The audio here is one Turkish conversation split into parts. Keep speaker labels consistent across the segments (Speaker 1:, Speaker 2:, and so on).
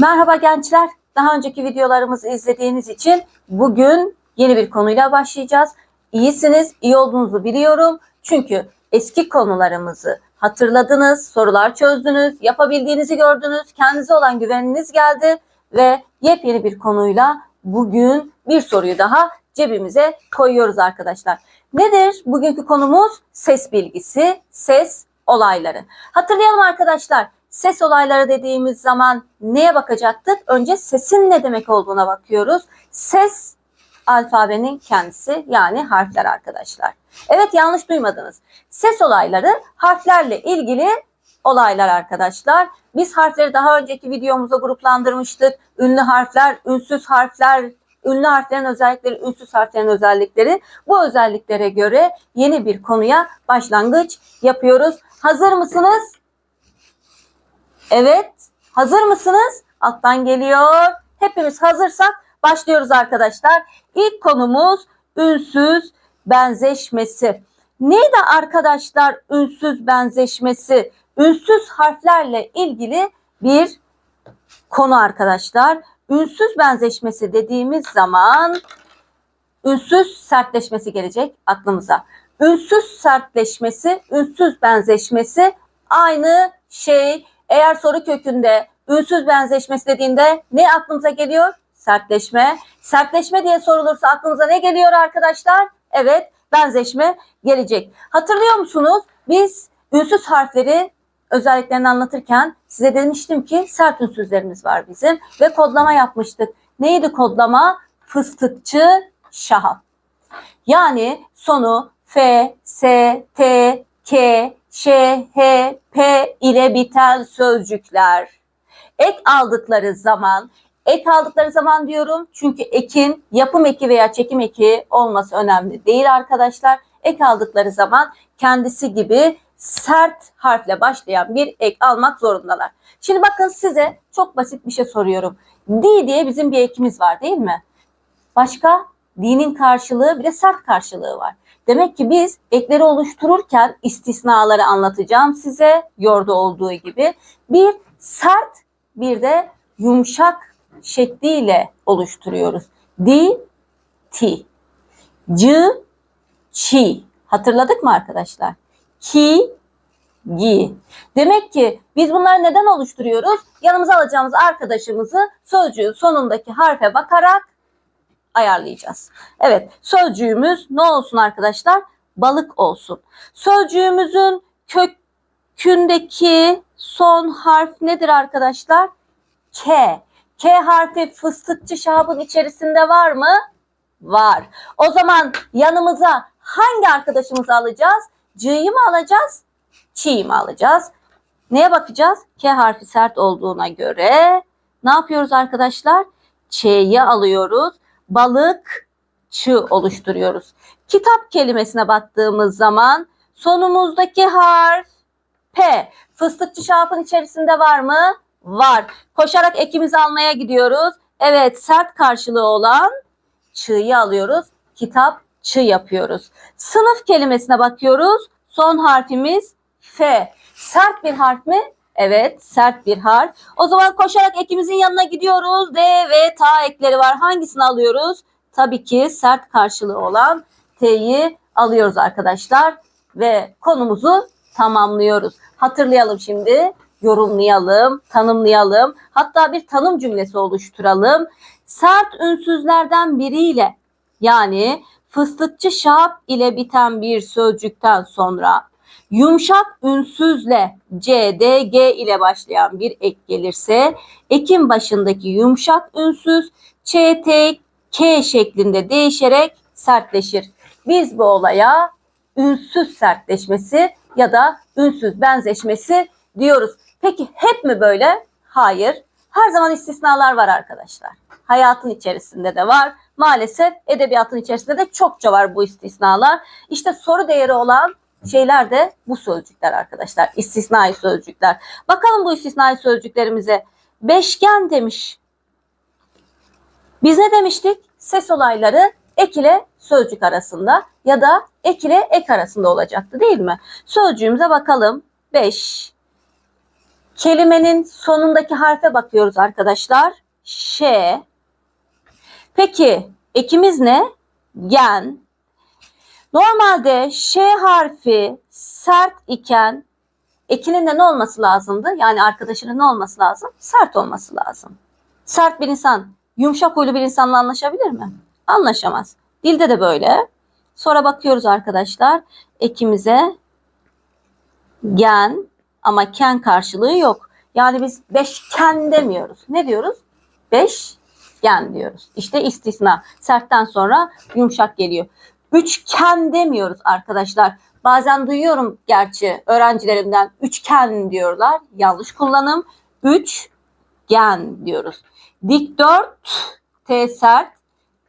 Speaker 1: Merhaba gençler. Daha önceki videolarımızı izlediğiniz için bugün yeni bir konuyla başlayacağız. İyisiniz, iyi olduğunuzu biliyorum. Çünkü eski konularımızı hatırladınız, sorular çözdünüz, yapabildiğinizi gördünüz, kendinize olan güveniniz geldi ve yepyeni bir konuyla bugün bir soruyu daha cebimize koyuyoruz arkadaşlar. Nedir bugünkü konumuz? Ses bilgisi, ses olayları. Hatırlayalım arkadaşlar. Ses olayları dediğimiz zaman neye bakacaktık? Önce sesin ne demek olduğuna bakıyoruz. Ses alfabenin kendisi yani harfler arkadaşlar. Evet yanlış duymadınız. Ses olayları harflerle ilgili olaylar arkadaşlar. Biz harfleri daha önceki videomuzda gruplandırmıştık. Ünlü harfler, ünsüz harfler, ünlü harflerin özellikleri, ünsüz harflerin özellikleri. Bu özelliklere göre yeni bir konuya başlangıç yapıyoruz. Hazır mısınız? Evet. Hazır mısınız? Alttan geliyor. Hepimiz hazırsak başlıyoruz arkadaşlar. İlk konumuz ünsüz benzeşmesi. Neydi arkadaşlar ünsüz benzeşmesi? Ünsüz harflerle ilgili bir konu arkadaşlar. Ünsüz benzeşmesi dediğimiz zaman ünsüz sertleşmesi gelecek aklımıza. Ünsüz sertleşmesi, ünsüz benzeşmesi aynı şey. Eğer soru kökünde ünsüz benzeşmesi dediğinde ne aklımıza geliyor? Sertleşme. Sertleşme diye sorulursa aklımıza ne geliyor arkadaşlar? Evet, benzeşme gelecek. Hatırlıyor musunuz? Biz ünsüz harfleri özelliklerini anlatırken size demiştim ki sert ünsüzlerimiz var bizim ve kodlama yapmıştık. Neydi kodlama? Fıstıkçı şahap. Yani sonu F, S, T, K, Ş, H, P ile biten sözcükler. Ek aldıkları zaman, ek aldıkları zaman diyorum çünkü ekin yapım eki veya çekim eki olması önemli değil arkadaşlar. Ek aldıkları zaman kendisi gibi sert harfle başlayan bir ek almak zorundalar. Şimdi bakın size çok basit bir şey soruyorum. D diye bizim bir ekimiz var değil mi? Başka dinin karşılığı bir de sert karşılığı var. Demek ki biz ekleri oluştururken istisnaları anlatacağım size yordu olduğu gibi. Bir sert bir de yumuşak şekliyle oluşturuyoruz. Di, ti, c, çi. Hatırladık mı arkadaşlar? Ki, gi. Demek ki biz bunları neden oluşturuyoruz? Yanımıza alacağımız arkadaşımızı sözcüğün sonundaki harfe bakarak ayarlayacağız. Evet sözcüğümüz ne olsun arkadaşlar? Balık olsun. Sözcüğümüzün kökündeki son harf nedir arkadaşlar? K. K harfi fıstıkçı şahabın içerisinde var mı? Var. O zaman yanımıza hangi arkadaşımızı alacağız? C'yi mi alacağız? Çi'yi mi alacağız? Neye bakacağız? K harfi sert olduğuna göre ne yapıyoruz arkadaşlar? Ç'yi alıyoruz balıkçı oluşturuyoruz. Kitap kelimesine baktığımız zaman sonumuzdaki harf P. Fıstıkçı şahapın içerisinde var mı? Var. Koşarak ekimizi almaya gidiyoruz. Evet sert karşılığı olan çığ'yı alıyoruz. Kitap çı yapıyoruz. Sınıf kelimesine bakıyoruz. Son harfimiz F. Sert bir harf mi? Evet sert bir harf. O zaman koşarak ekimizin yanına gidiyoruz. D ve ta ekleri var. Hangisini alıyoruz? Tabii ki sert karşılığı olan T'yi alıyoruz arkadaşlar. Ve konumuzu tamamlıyoruz. Hatırlayalım şimdi. Yorumlayalım, tanımlayalım. Hatta bir tanım cümlesi oluşturalım. Sert ünsüzlerden biriyle yani fıstıkçı şap ile biten bir sözcükten sonra Yumuşak ünsüzle C, D, G ile başlayan bir ek gelirse ekin başındaki yumuşak ünsüz Ç, T, K şeklinde değişerek sertleşir. Biz bu olaya ünsüz sertleşmesi ya da ünsüz benzeşmesi diyoruz. Peki hep mi böyle? Hayır. Her zaman istisnalar var arkadaşlar. Hayatın içerisinde de var. Maalesef edebiyatın içerisinde de çokça var bu istisnalar. İşte soru değeri olan şeyler de bu sözcükler arkadaşlar. İstisnai sözcükler. Bakalım bu istisnai sözcüklerimize. Beşgen demiş. Biz ne demiştik? Ses olayları ek ile sözcük arasında ya da ek ile ek arasında olacaktı değil mi? Sözcüğümüze bakalım. Beş, Kelimenin sonundaki harfe bakıyoruz arkadaşlar. Ş. Peki ekimiz ne? Gen. Normalde Ş harfi sert iken ekinin de ne olması lazımdı? Yani arkadaşının ne olması lazım? Sert olması lazım. Sert bir insan yumuşak huylu bir insanla anlaşabilir mi? Anlaşamaz. Dilde de böyle. Sonra bakıyoruz arkadaşlar ekimize gen ama ken karşılığı yok. Yani biz beşken demiyoruz. Ne diyoruz? Beşgen diyoruz. İşte istisna. Sertten sonra yumuşak geliyor. Üçgen demiyoruz arkadaşlar. Bazen duyuyorum gerçi öğrencilerimden üçgen diyorlar. Yanlış kullanım. Üçgen diyoruz. Dikdört T sert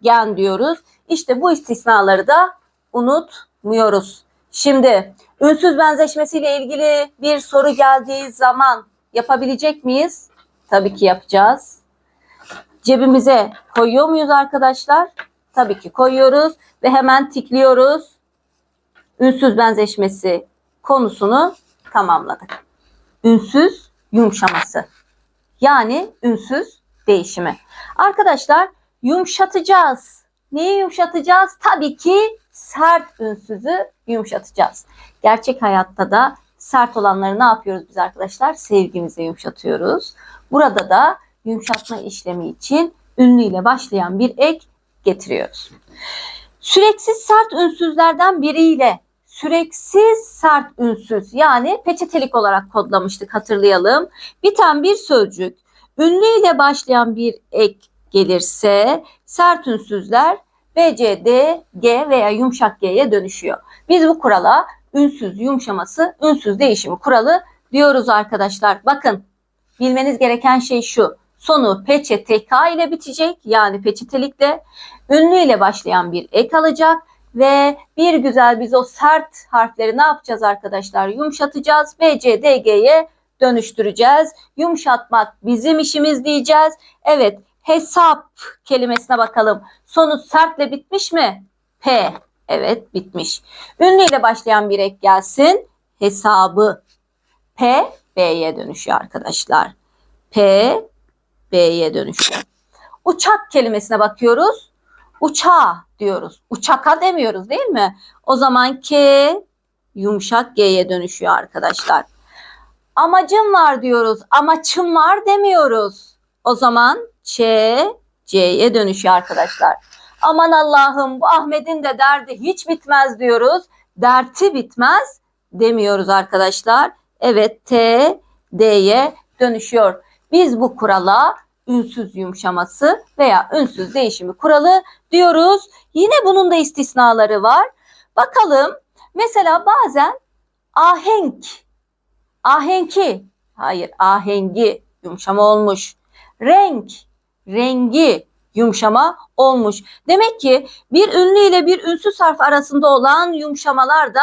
Speaker 1: gen diyoruz. İşte bu istisnaları da unutmuyoruz. Şimdi ünsüz benzeşmesiyle ilgili bir soru geldiği zaman yapabilecek miyiz? Tabii ki yapacağız. Cebimize koyuyor muyuz arkadaşlar? Tabii ki koyuyoruz ve hemen tikliyoruz. Ünsüz benzeşmesi konusunu tamamladık. Ünsüz yumuşaması. Yani ünsüz değişimi. Arkadaşlar yumuşatacağız. Neyi yumuşatacağız? Tabii ki sert ünsüzü yumuşatacağız. Gerçek hayatta da sert olanları ne yapıyoruz biz arkadaşlar? Sevgimize yumuşatıyoruz. Burada da yumuşatma işlemi için ünlü ile başlayan bir ek getiriyoruz. Süreksiz sert ünsüzlerden biriyle süreksiz sert ünsüz yani peçetelik olarak kodlamıştık hatırlayalım. Biten bir sözcük ünlü ile başlayan bir ek gelirse sert ünsüzler B, C, D, G veya yumuşak G'ye dönüşüyor. Biz bu kurala ünsüz yumuşaması, ünsüz değişimi kuralı diyoruz arkadaşlar. Bakın bilmeniz gereken şey şu. Sonu peçete K ile bitecek yani peçetelikle ünlü ile başlayan bir ek alacak ve bir güzel biz o sert harfleri ne yapacağız arkadaşlar? Yumuşatacağız. B, C, D, G'ye dönüştüreceğiz. Yumuşatmak bizim işimiz diyeceğiz. Evet hesap kelimesine bakalım. Sonu sertle bitmiş mi? P. Evet bitmiş. Ünlü ile başlayan bir ek gelsin. Hesabı. P B'ye dönüşüyor arkadaşlar. P B'ye dönüşüyor. Uçak kelimesine bakıyoruz. Uçağa diyoruz. Uçaka demiyoruz değil mi? O zaman K yumuşak G'ye dönüşüyor arkadaşlar. Amacım var diyoruz. Amaçım var demiyoruz. O zaman Ç C'ye dönüşüyor arkadaşlar. Aman Allah'ım bu Ahmet'in de derdi hiç bitmez diyoruz. Derti bitmez demiyoruz arkadaşlar. Evet T D'ye dönüşüyor. Biz bu kurala ünsüz yumuşaması veya ünsüz değişimi kuralı diyoruz. Yine bunun da istisnaları var. Bakalım mesela bazen ahenk, ahenki, hayır ahengi yumuşama olmuş. Renk, rengi yumuşama olmuş. Demek ki bir ünlü ile bir ünsüz harf arasında olan yumuşamalar da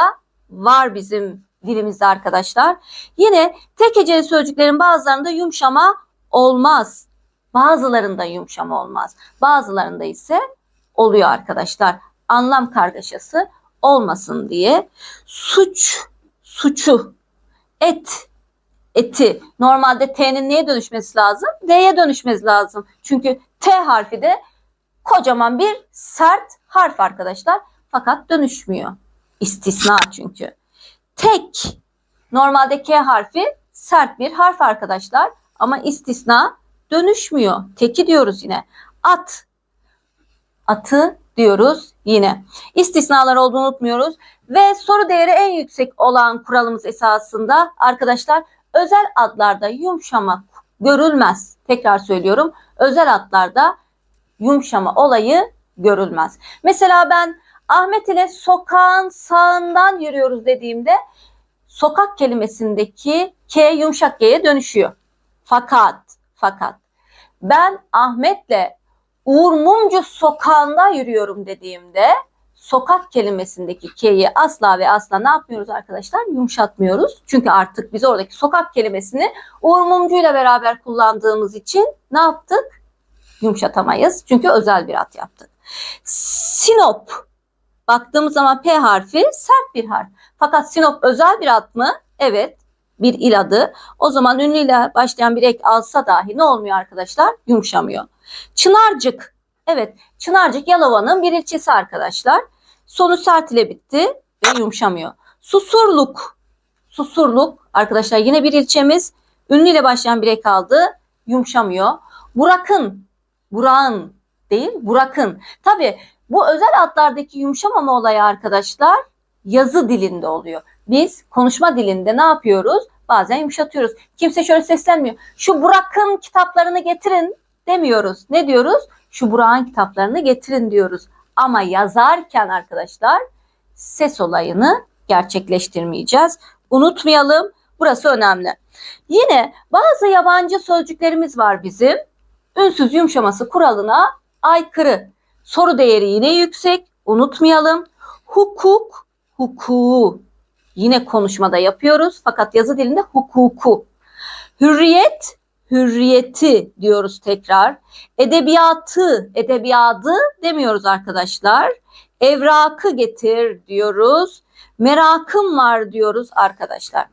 Speaker 1: var bizim dilimizde arkadaşlar. Yine tek heceli sözcüklerin bazılarında yumuşama olmaz. Bazılarında yumuşama olmaz. Bazılarında ise oluyor arkadaşlar. Anlam kargaşası olmasın diye. Suç, suçu, et, eti. Normalde T'nin neye dönüşmesi lazım? D'ye dönüşmesi lazım. Çünkü T harfi de kocaman bir sert harf arkadaşlar. Fakat dönüşmüyor. İstisna çünkü. Tek. Normalde K harfi sert bir harf arkadaşlar. Ama istisna dönüşmüyor. Teki diyoruz yine. At. Atı diyoruz yine. İstisnalar olduğunu unutmuyoruz. Ve soru değeri en yüksek olan kuralımız esasında arkadaşlar özel adlarda yumuşama görülmez. Tekrar söylüyorum. Özel adlarda yumuşama olayı görülmez. Mesela ben Ahmet ile sokağın sağından yürüyoruz dediğimde sokak kelimesindeki K yumuşak G'ye dönüşüyor. Fakat, fakat ben Ahmet'le Uğur Mumcu sokağında yürüyorum dediğimde sokak kelimesindeki K'yi asla ve asla ne yapmıyoruz arkadaşlar? Yumuşatmıyoruz. Çünkü artık biz oradaki sokak kelimesini Uğur Mumcu ile beraber kullandığımız için ne yaptık? Yumuşatamayız. Çünkü özel bir at yaptık. Sinop. Baktığımız zaman P harfi sert bir harf. Fakat Sinop özel bir at mı? Evet. bir il adı. O zaman ünlüyle başlayan bir ek alsa dahi ne olmuyor arkadaşlar? Yumuşamıyor. Çınarcık. Evet Çınarcık Yalova'nın bir ilçesi arkadaşlar. Sonu sert ile bitti ve yumuşamıyor. Susurluk. Susurluk arkadaşlar yine bir ilçemiz. Ünlüyle başlayan bir ek aldı. Yumuşamıyor. Burak'ın. Burak'ın değil Burak'ın. Tabi bu özel adlardaki yumuşamama olayı arkadaşlar yazı dilinde oluyor. Biz konuşma dilinde ne yapıyoruz? Bazen yumuşatıyoruz. Kimse şöyle seslenmiyor. Şu Burak'ın kitaplarını getirin demiyoruz. Ne diyoruz? Şu Burak'ın kitaplarını getirin diyoruz. Ama yazarken arkadaşlar ses olayını gerçekleştirmeyeceğiz. Unutmayalım. Burası önemli. Yine bazı yabancı sözcüklerimiz var bizim. Ünsüz yumuşaması kuralına aykırı. Soru değeri yine yüksek. Unutmayalım. Hukuk, hukuku. Yine konuşmada yapıyoruz fakat yazı dilinde hukuku. Hürriyet, hürriyeti diyoruz tekrar. Edebiyatı, edebiyatı demiyoruz arkadaşlar. Evrakı getir diyoruz. Merakım var diyoruz arkadaşlar.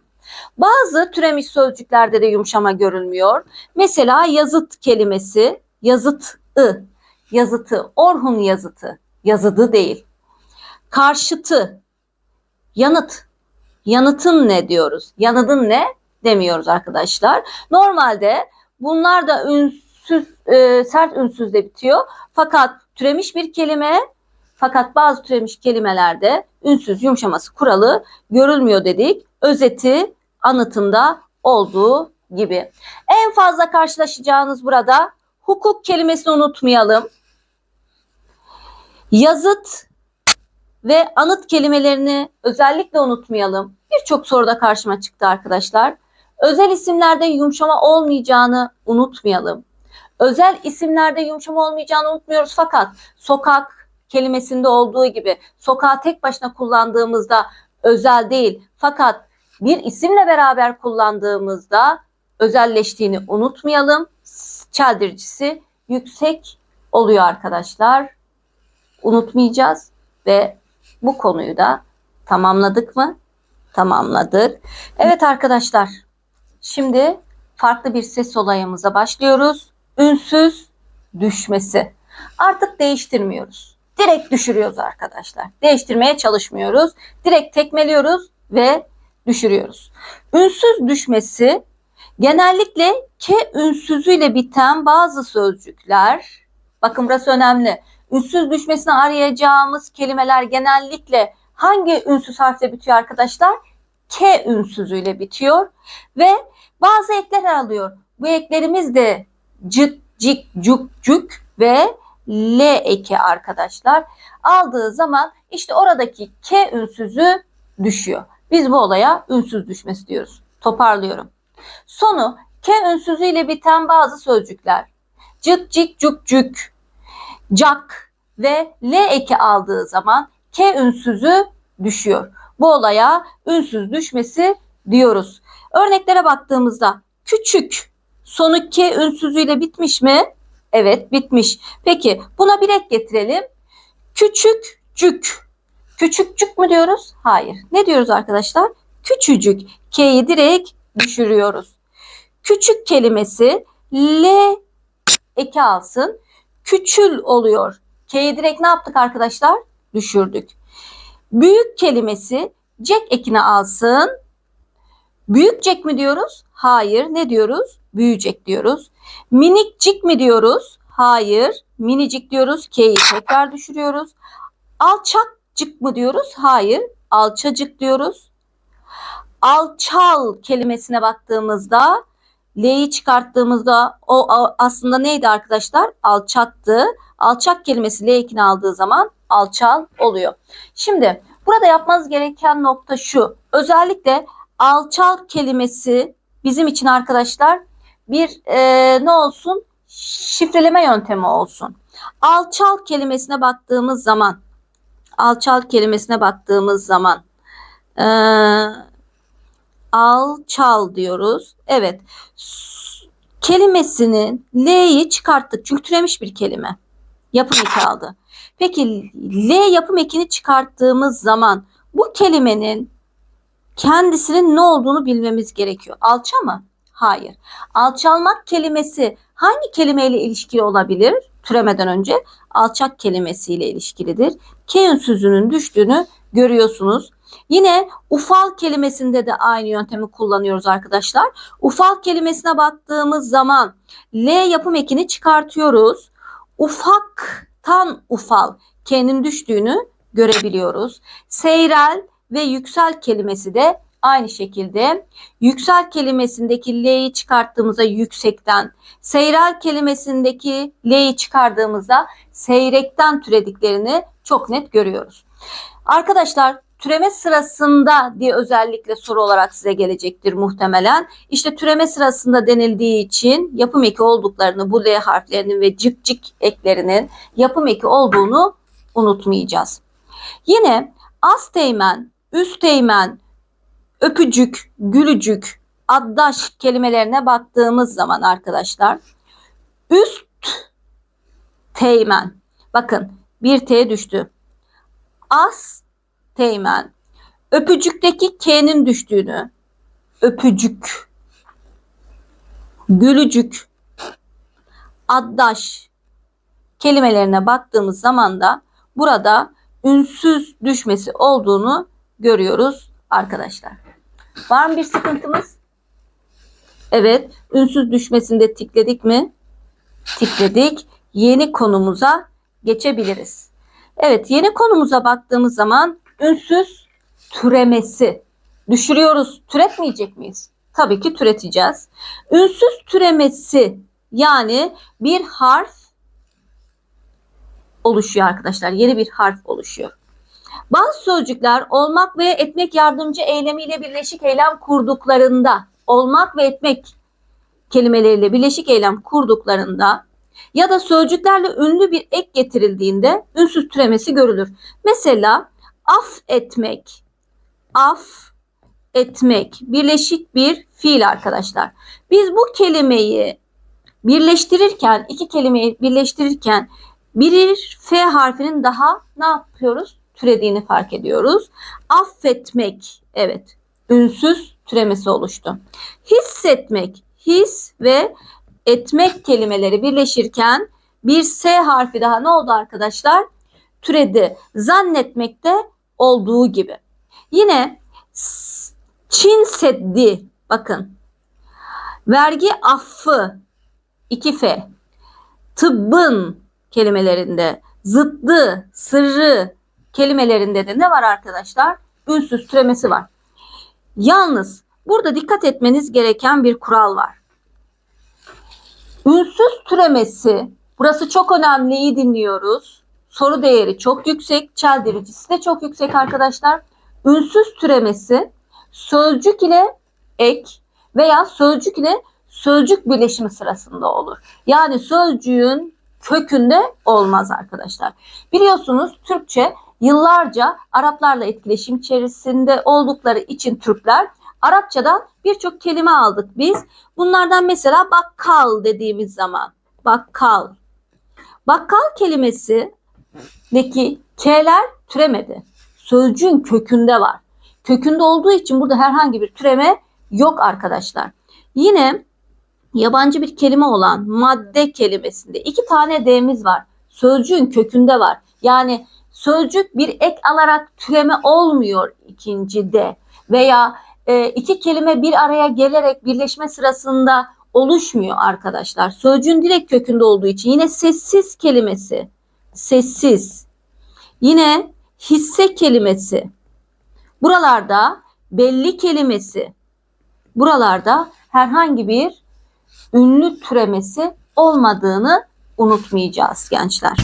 Speaker 1: Bazı türemiş sözcüklerde de yumuşama görülmüyor. Mesela yazıt kelimesi, yazıt-ı, yazıtı, Orhun yazıtı, yazıdı değil. Karşıtı, yanıt, yanıtın ne diyoruz? Yanıdın ne demiyoruz arkadaşlar. Normalde bunlar da ünsüz, e, sert ünsüzle bitiyor. Fakat türemiş bir kelime fakat bazı türemiş kelimelerde ünsüz yumuşaması kuralı görülmüyor dedik. Özeti anıtında olduğu gibi. En fazla karşılaşacağınız burada hukuk kelimesini unutmayalım. Yazıt ve anıt kelimelerini özellikle unutmayalım. Birçok soruda karşıma çıktı arkadaşlar. Özel isimlerde yumuşama olmayacağını unutmayalım. Özel isimlerde yumuşama olmayacağını unutmuyoruz fakat sokak kelimesinde olduğu gibi sokağı tek başına kullandığımızda özel değil fakat bir isimle beraber kullandığımızda özelleştiğini unutmayalım. Çeldiricisi yüksek oluyor arkadaşlar. Unutmayacağız ve bu konuyu da tamamladık mı? Tamamladık. Evet arkadaşlar. Şimdi farklı bir ses olayımıza başlıyoruz. Ünsüz düşmesi. Artık değiştirmiyoruz. Direkt düşürüyoruz arkadaşlar. Değiştirmeye çalışmıyoruz. Direkt tekmeliyoruz ve düşürüyoruz. Ünsüz düşmesi genellikle ke ünsüzüyle biten bazı sözcükler. Bakın burası önemli. Ünsüz düşmesini arayacağımız kelimeler genellikle hangi ünsüz harfle bitiyor arkadaşlar? K ünsüzüyle bitiyor ve bazı ekler alıyor. Bu eklerimiz de cık, cik, cuk, cük ve L eki arkadaşlar. Aldığı zaman işte oradaki K ünsüzü düşüyor. Biz bu olaya ünsüz düşmesi diyoruz. Toparlıyorum. Sonu K ünsüzüyle biten bazı sözcükler. Cık, cik, cuk, cük, cak ve L eki aldığı zaman K ünsüzü düşüyor. Bu olaya ünsüz düşmesi diyoruz. Örneklere baktığımızda küçük sonu K ünsüzüyle bitmiş mi? Evet bitmiş. Peki buna bir ek getirelim. Küçük cük. Küçükcük mü diyoruz? Hayır. Ne diyoruz arkadaşlar? Küçücük. K'yi direkt düşürüyoruz. Küçük kelimesi L eki alsın. Küçül oluyor. K'yi direkt ne yaptık arkadaşlar? Düşürdük. Büyük kelimesi cek ekine alsın. Büyükcek mi diyoruz? Hayır. Ne diyoruz? Büyüyecek diyoruz. Minikcik mi diyoruz? Hayır. Minicik diyoruz. K'yi tekrar düşürüyoruz. Alçakcık mı diyoruz? Hayır. Alçacık diyoruz. Alçal kelimesine baktığımızda L'yi çıkarttığımızda o aslında neydi arkadaşlar? Alçaktı. Alçak kelimesi L aldığı zaman alçal oluyor. Şimdi burada yapmanız gereken nokta şu. Özellikle alçal kelimesi bizim için arkadaşlar bir e, ne olsun? Şifreleme yöntemi olsun. Alçal kelimesine baktığımız zaman alçal kelimesine baktığımız zaman e, alçal diyoruz. Evet. Kelimesinin L'yi çıkarttık. Çünkü türemiş bir kelime. Yapım eki aldı. Peki L yapım ekini çıkarttığımız zaman bu kelimenin kendisinin ne olduğunu bilmemiz gerekiyor. Alça mı? Hayır. Alçalmak kelimesi hangi kelimeyle ilişkili olabilir? Türemeden önce alçak kelimesiyle ilişkilidir. K ünsüzünün düştüğünü görüyorsunuz. Yine ufal kelimesinde de aynı yöntemi kullanıyoruz arkadaşlar. Ufal kelimesine baktığımız zaman L yapım ekini çıkartıyoruz. Ufaktan ufal K'nin düştüğünü görebiliyoruz. Seyrel ve yüksel kelimesi de aynı şekilde yüksel kelimesindeki L'yi çıkarttığımızda yüksekten, seyrel kelimesindeki L'yi çıkardığımızda seyrekten türediklerini çok net görüyoruz. Arkadaşlar türeme sırasında diye özellikle soru olarak size gelecektir muhtemelen. İşte türeme sırasında denildiği için yapım eki olduklarını, bu L harflerinin ve cık cık eklerinin yapım eki olduğunu unutmayacağız. Yine az teğmen, üst teğmen, öpücük, gülücük, addaş kelimelerine baktığımız zaman arkadaşlar üst teğmen bakın bir T düştü. Az teğmen öpücükteki K'nin düştüğünü öpücük gülücük addaş kelimelerine baktığımız zaman da burada ünsüz düşmesi olduğunu görüyoruz arkadaşlar. Var mı bir sıkıntımız? Evet, ünsüz düşmesinde tikledik mi? Tikledik. Yeni konumuza geçebiliriz. Evet, yeni konumuza baktığımız zaman ünsüz türemesi. Düşürüyoruz. Türetmeyecek miyiz? Tabii ki türeteceğiz. Ünsüz türemesi yani bir harf oluşuyor arkadaşlar. Yeni bir harf oluşuyor. Bazı sözcükler olmak ve etmek yardımcı eylemiyle birleşik eylem kurduklarında, olmak ve etmek kelimeleriyle birleşik eylem kurduklarında ya da sözcüklerle ünlü bir ek getirildiğinde ünsüz türemesi görülür. Mesela af etmek, af etmek birleşik bir fiil arkadaşlar. Biz bu kelimeyi birleştirirken, iki kelimeyi birleştirirken bir F harfinin daha ne yapıyoruz? Türediğini fark ediyoruz. Affetmek, evet, ünsüz türemesi oluştu. Hissetmek, his ve etmek kelimeleri birleşirken bir S harfi daha ne oldu arkadaşlar? Türedi. Zannetmekte olduğu gibi. Yine Çin Seddi bakın. Vergi affı 2 F. Tıbbın kelimelerinde zıttı, sırrı kelimelerinde de ne var arkadaşlar? Ünsüz türemesi var. Yalnız burada dikkat etmeniz gereken bir kural var. Ünsüz türemesi, burası çok önemli, iyi dinliyoruz. Soru değeri çok yüksek, çeldiricisi de çok yüksek arkadaşlar. Ünsüz türemesi sözcük ile ek veya sözcük ile sözcük birleşimi sırasında olur. Yani sözcüğün kökünde olmaz arkadaşlar. Biliyorsunuz Türkçe yıllarca Araplarla etkileşim içerisinde oldukları için Türkler Arapçadan birçok kelime aldık biz. Bunlardan mesela bakkal dediğimiz zaman bakkal. Bakkal kelimesindeki K'ler türemedi. Sözcüğün kökünde var. Kökünde olduğu için burada herhangi bir türeme yok arkadaşlar. Yine yabancı bir kelime olan madde kelimesinde iki tane D'miz var. Sözcüğün kökünde var. Yani sözcük bir ek alarak türeme olmuyor ikinci D veya e, iki kelime bir araya gelerek birleşme sırasında oluşmuyor arkadaşlar. Sözcüğün direkt kökünde olduğu için yine sessiz kelimesi, sessiz. Yine hisse kelimesi. Buralarda belli kelimesi. Buralarda herhangi bir ünlü türemesi olmadığını unutmayacağız gençler.